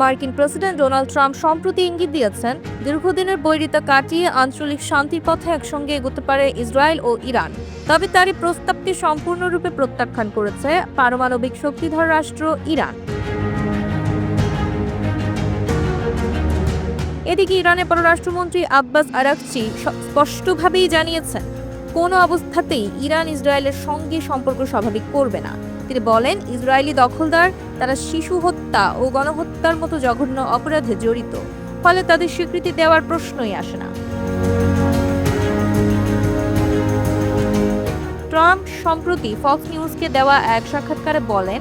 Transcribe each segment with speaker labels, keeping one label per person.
Speaker 1: মার্কিন president Donald Trump সম্প্রতি ইঙ্গিত দিয়েছেন, দীর্ঘদিনের বৈরিতা কাটিয়ে আঞ্চলিক শান্তির পথে একসঙ্গে এগোতে পারে ইসরায়েল ও ইরান। তবে তারই প্রস্তাবটি সম্পূর্ণরূপে প্রত্যাখ্যান করেছে পারমাণবিক শক্তিধর রাষ্ট্র ইরান। এদিকে ইরানের পররাষ্ট্রমন্ত্রী আব্বাস আরাকচি স্পষ্টভাবেই জানিয়েছেন, কোনো অবস্থাতেই ইরান ইসরায়েলের সঙ্গে সম্পর্ক স্বাভাবিক করবে না। তিনি বলেন, ইসরায়েলি দখলদার, তারা শিশু হত্যা ও গণহত্যার মতো জঘন্য অপরাধে জড়িত। ফলে তাদের স্বীকৃতি দেওয়ার প্রশ্নই আসে না। ট্রাম্প সম্প্রতি ফক্স নিউজকে দেওয়া এক সাক্ষাৎকারে বলেন,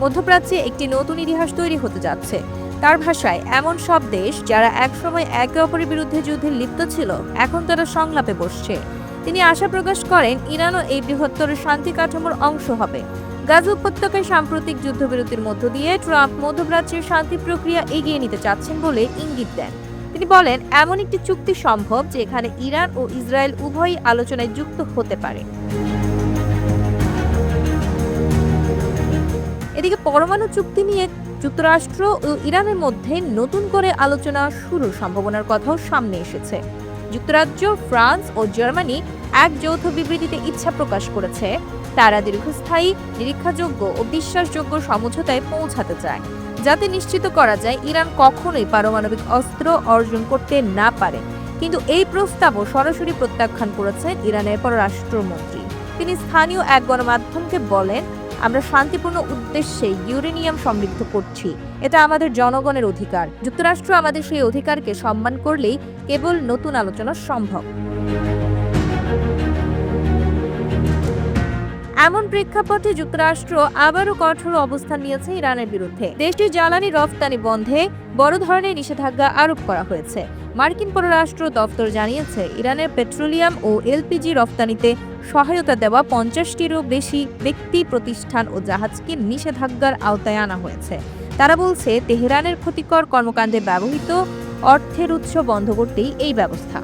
Speaker 1: মধ্যপ্রাচ্যে একটি নতুন ইতিহাস তৈরি হতে যাচ্ছে। তার ভাষায়, এমন সব দেশ যারা একসময় একে অপরের বিরুদ্ধে যুদ্ধে লিপ্ত ছিল, এখন তারা সংলাপে বসছে। তিনি আশা প্রকাশ করেন, ইরানও এই বৃহত্তর শান্তি কাঠামোর অংশ হবে। গাজা উপত্যকায় সাম্প্রতিক যুদ্ধবিরতির মধ্য দিয়ে ট্রাম্প মধ্যপ্রাচ্যের শান্তি প্রক্রিয়া এগিয়ে নিতে চাচ্ছেন বলে ইঙ্গিত দেন। তিনি বলেন, এমন একটি চুক্তি সম্ভব যেখানে ইরান ও ইসরায়েল উভয়ই আলোচনায় যুক্ত হতে পারে। এদিকে পরমাণু চুক্তি নিয়ে যুক্তরাষ্ট্র ও ইরানের মধ্যে নতুন করে আলোচনা শুরুর সম্ভাবনার কথাও সামনে এসেছে। যুক্তরাজ্য, ফ্রান্স ও জার্মানি এক যৌথ বিবৃতিতে ইচ্ছা প্রকাশ করেছে। তারা দীর্ঘস্থায়ী, নিরীক্ষাযোগ্য ও বিশ্বাসযোগ্য সমঝোতায় পৌঁছাতে চায়, যাতে নিশ্চিত করা যায় ইরান কখনোই পারমাণবিক অস্ত্র অর্জন করতে না পারে। কিন্তু এই প্রস্তাবও সরাসরি প্রত্যাখ্যান করেছেন ইরানের পররাষ্ট্রমন্ত্রী। তিনি স্থানীয় এক গণমাধ্যমকে বলেন আমরা শান্তিপূর্ণ উদ্দেশ্যে ইউরেনিয়াম সমৃদ্ধ করছি। এটা আমাদের জনগণের অধিকার। যুক্তরাষ্ট্র আমাদের সেই অধিকারকে সম্মান করলেই কেবল নতুন আলোচনা সম্ভব। এমন প্রেক্ষাপটে যুক্তরাষ্ট্র আবারও কঠোর অবস্থান নিয়েছে ইরানের বিরুদ্ধে। দেশটির জ্বালানি রফতানি বন্ধে বড় ধরনের নিষেধাজ্ঞা আরোপ করা হয়েছে। মার্কিন পররাষ্ট্র দপ্তর জানিয়েছে, ইরানের পেট্রোলিয়াম ও এলপিজি রফতানিতে সহায়তা দেওয়া পঞ্চাশটিরও বেশি ব্যক্তি, প্রতিষ্ঠান ও জাহাজকে নিষেধাজ্ঞার আওতায় আনা হয়েছে। তারা বলছে, তেহরানের ক্ষতিকর কর্মকাণ্ডে ব্যবহৃত অর্থের উৎস বন্ধ করতেই এই ব্যবস্থা।